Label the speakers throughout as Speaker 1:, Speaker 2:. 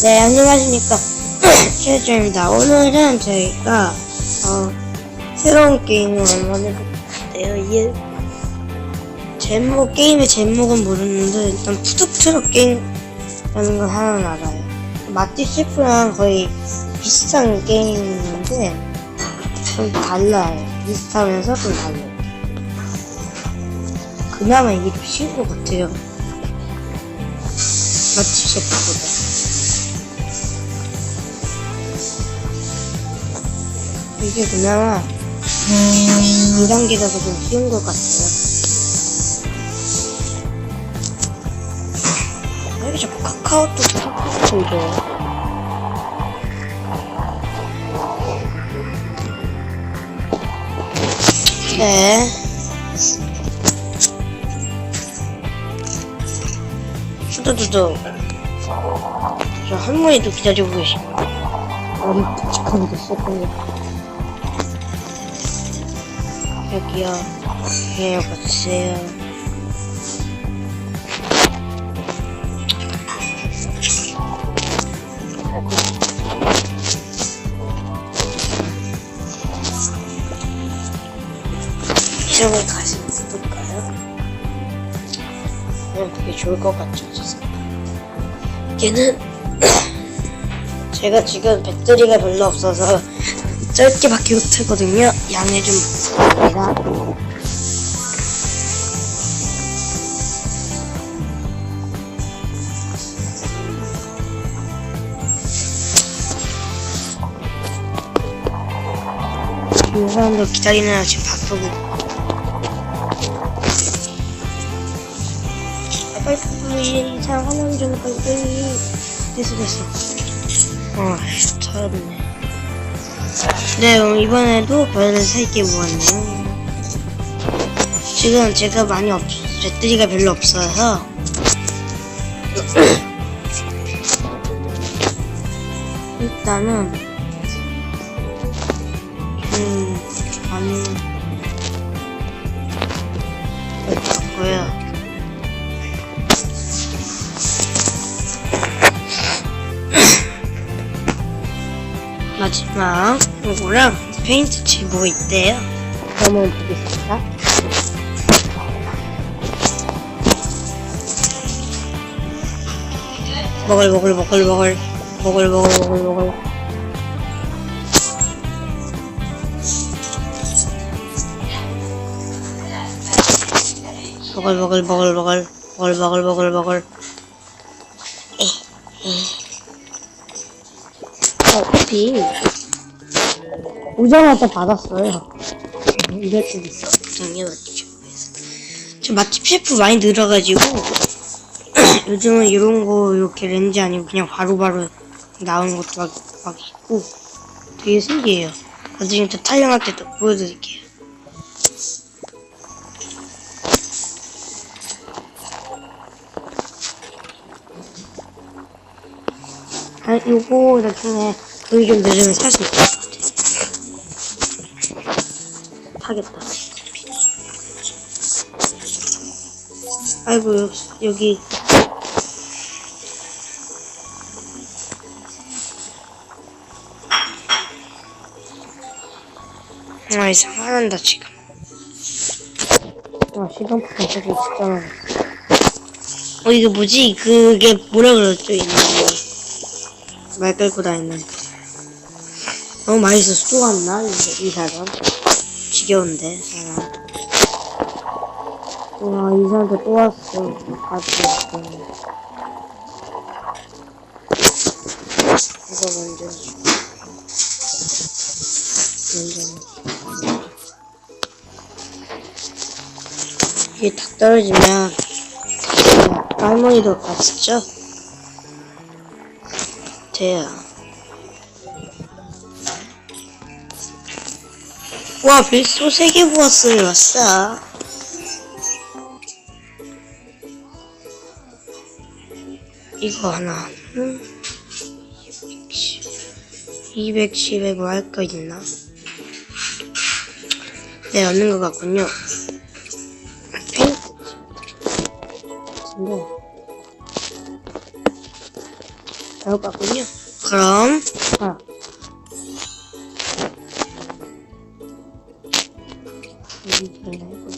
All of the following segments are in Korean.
Speaker 1: 네, 안녕하십니까. 최주입니다. 오늘은 저희가, 어, 새로운 게임을 한번 해볼게요. 이 제목, 게임의 제목은 모르는데, 일단 푸드트럭 게임이라는 걸 하나는 알아요. 맛집 셰프랑 거의 비슷한 게임인데, 좀 달라요. 비슷하면서 좀 달라요. 그나마 이게 좀 쉬운 것 같아요. 맛집 셰프보다. 이게 그나마 2단계라서 좀 쉬운 것 같아요. 왜 이렇게 자꾸 카카오톡 카카오톡 이거. 네. 수도두두. 저 할머니도 기다리고 계시고. 머리 묵직하게 됐었군요. 여기요. 예, 여보세요. 이쪽에 가시면 어떨까요? 그냥 되게 좋을 것 같죠. 얘는 제가 지금 배터리가 별로 없어서 짧게밖에 못하거든요. 양해 좀 부탁드립니다. 이 사람들 기다리느라 지금 바쁘고. 아, 빨리 빨리 이상 화면 좀 빨리. 됐어 됐어. 아, 잘했네. 네, 어, 이번에도 별을 3개 모았네요. 지금 제가 많이 없, 배터리가 별로 없어서. 일단은, 음, 아니, 마지막 요거랑 페인트 칠고 있대요. 한번 보겠습니다. 먹을 먹을 먹을 먹을. 먹을 먹을 먹을 먹을. 먹을 먹을 먹을 먹을. 먹을 먹을 먹을 먹을. 어, 커피 오자마자 받았어요. 이럴 수도 있어. 당연하죠. 저 맛집 셰프 많이 늘어가지고 요즘은 이런 거 이렇게 렌즈 아니고 그냥 바로바로 나오는 것도 막, 막 있고 되게 신기해요. 나중에 또 탈영할 때 또 보여드릴게요. 아, 요거 나중에 돈이 좀 늦으면 살수것 사겠다. 아이고, 여- 여기. 아, 이상 화난다, 지금. 아, 시간 보면 되게 진짜 어, 이게 뭐지? 그게 뭐라 그러죠, 이름이. 말 끌고 다니는. 너무 맛있어서 또 왔나? 이, 이 사람. 지겨운데, 사람. 와, 이 사람도 또 왔어. 같이 왔어. 이거 먼저. 먼저. 이게 딱 떨어지면, 할머니도 같이죠? 돼요. 와, 빌소 3개 모았어요, 아싸. 이거 하나. 음. 210에 뭐할 거 있나? 네, 얻는 것 같군요. 페인트. 근데, 잘못 봤군요. 그럼, 있나, 이거.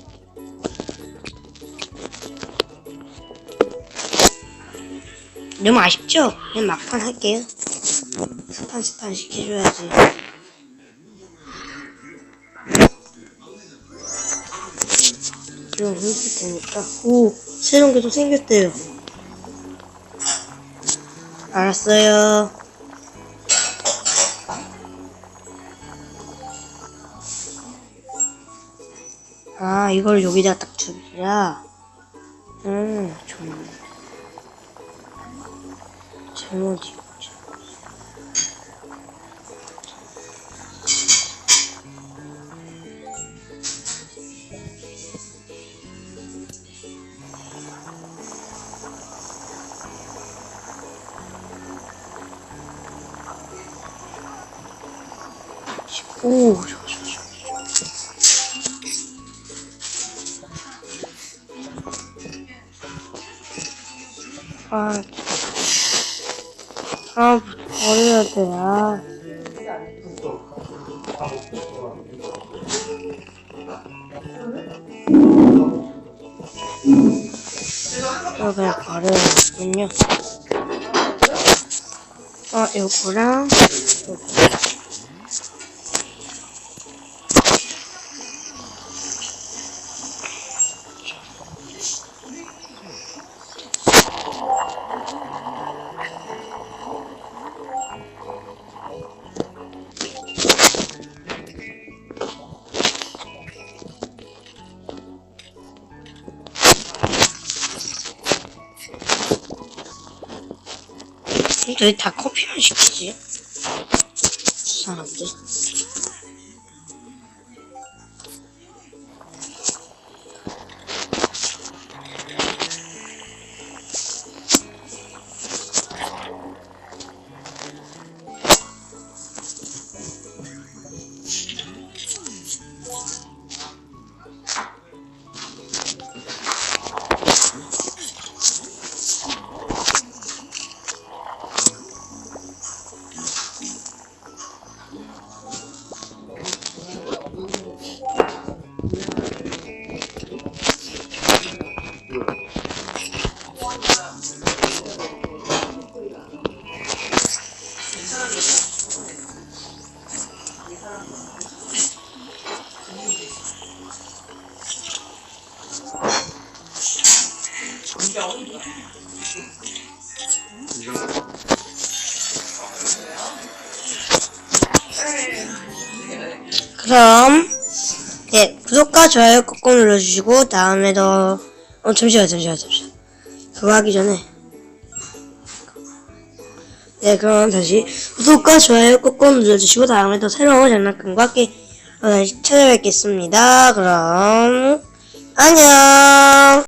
Speaker 1: 너무 아쉽죠? 그냥 막판 할게요. 스판 스판 시켜줘야지. 이런 힘들 테니까. 오, 새로운 게 또 생겼대요. 알았어요. 아, 이걸 여기다 딱 두자. 음, 좋네. 잘못 입었지. 오, 아, 아, 버려야 돼, 아. 이거 그냥 버려야겠군요. 아, 요거랑, 왜 다 커피만 시키지? 그럼 네 구독과 좋아요 꾹꾹 눌러주시고 다음에도 어 잠시만 잠시만 잠시만 그거 하기 전에. 네 그럼 다시. 구독과 좋아요 꾹꾹 눌러주시고 다음에도 새로운 장난감과 함께 어, 다시 찾아뵙겠습니다. 그럼 안녕